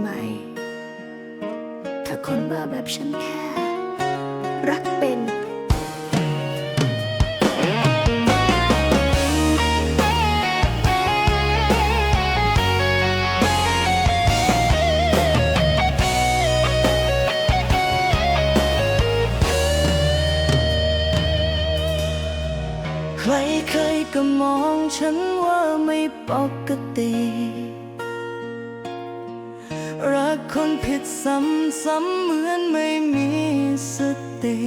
ไหมถ้าคนบ้าแบบฉันแค่ รักเป็นใครเคยก็มองฉันว่าไม่ปกติ ผิดซ้ำๆเหมือนไม่มีสติ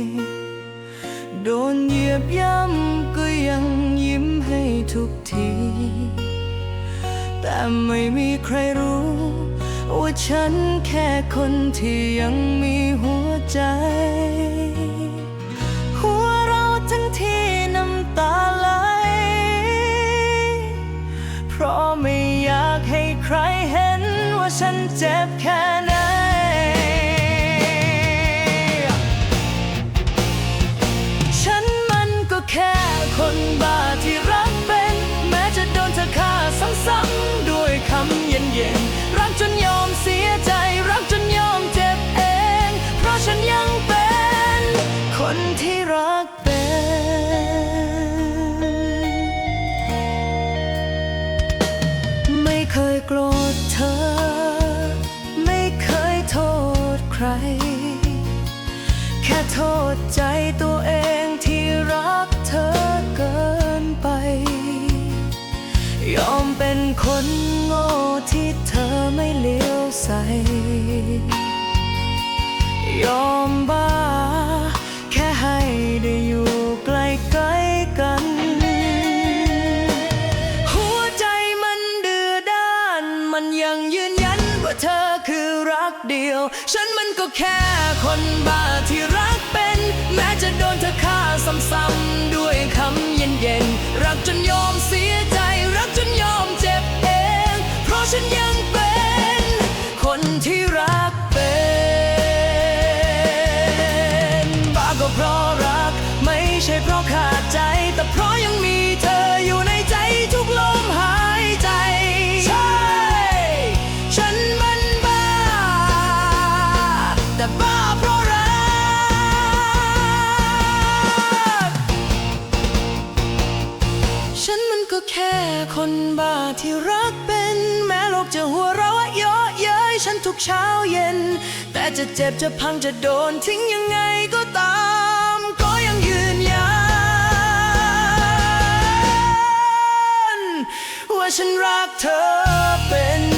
โดนเหยียบย่ำก็ยังยิ้มให้ทุกที แต่ไม่มีใครรู้ ว่าฉันแค่คนที่ยังมีหัวใจ หัวเราทั้งที ว่าฉันเจ็บแค่ไหนฉันมันก็แค่คนบ้าที่รักเป็น แม้จะโดนเธอฆ่าซ้ำๆด้วยคำเย็นๆ รักจนยอมเสียใจ รักจนยอมเจ็บเอง เพราะฉันยังเป็นคนที่รัก ร แค่โทษใจตัวเองที่รักเธอเกินไป ยอมเป็นคนโง่ที่เธอไม่เลี้ยวใส่ ยอมบ้า เดียว ฉันมันก็แค่คนบ้าที่รักเป็น แม้จะโดนเธอฆ่าซ้ำๆด้วยคำ ค่คนบ้าที่รักเป็น แม้โลกจะหัวเราะเยาะเย้ยฉันทุกเช้าเย็น แต่จะเจ็บจะพังจะโดนทิ้งยังไงก็ตาม ก็ยังยืนยัน ว่าฉันรักเธอเป็น